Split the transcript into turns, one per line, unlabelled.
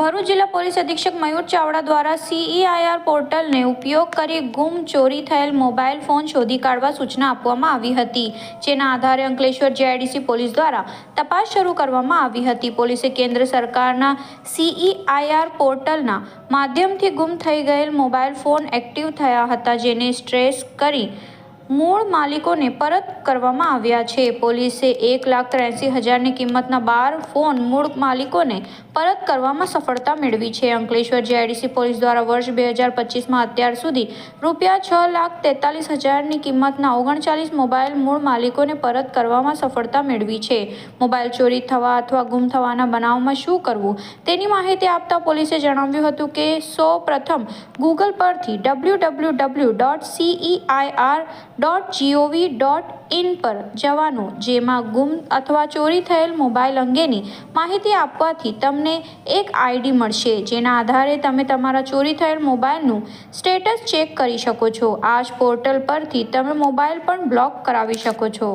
ભરૂચ જિલ્લા પોલીસ અધિક્ષક મયુર ચાવડા દ્વારા સીઈઆઈઆર પોર્ટલને ઉપયોગ કરી ગુમ ચોરી થયેલ મોબાઈલ ફોન શોધી કાઢવા સૂચના આપવામાં આવી હતી, જેના આધારે અંકલેશ્વર જેઆઈડીસી પોલીસ દ્વારા તપાસ શરૂ કરવામાં આવી હતી. પોલીસે કેન્દ્ર સરકારના સીઈઆઈઆર પોર્ટલના માધ્યમથી ગુમ થઈ ગયેલ મોબાઈલ ફોન એક્ટિવ થયા હતા, જેને સ્ટ્રેસ કરી મૂળ માલિકોને પરત કરવામાં આવ્યા છે. પોલીસે એક લાખ ત્ર્યાસી હજારની કિંમતના બાર ફોન મૂળ માલિકોને પરત કરવામાં સફળતા મેળવી છે. અંકલેશ્વર જીઆઈડીસી પોલીસ દ્વારા વર્ષ બે હજાર પચીસમાં અત્યાર સુધી રૂપિયા છ લાખ તેતાલીસ હજારની કિંમતના ઓગણચાલીસ મોબાઈલ મૂળ માલિકોને પરત કરવામાં સફળતા મેળવી છે. મોબાઈલ ચોરી થવા અથવા ગુમ થવાના બનાવમાં શું કરવું તેની માહિતી આપતા પોલીસે જણાવ્યું હતું કે સૌ પ્રથમ ગૂગલ પરથી W W W dot CEIR dot GOV dot in પર જવાનું, જેમાં ગુમ અથવા ચોરી થયેલ મોબાઈલ અંગેની માહિતી આપવાથી તમને એક આઈડી મળશે, જેના આધારે તમે તમારા ચોરી થયેલ મોબાઈલનું સ્ટેટસ ચેક કરી શકો છો. આ જ પોર્ટલ પરથી તમે મોબાઈલ પણ બ્લોક કરાવી શકો છો.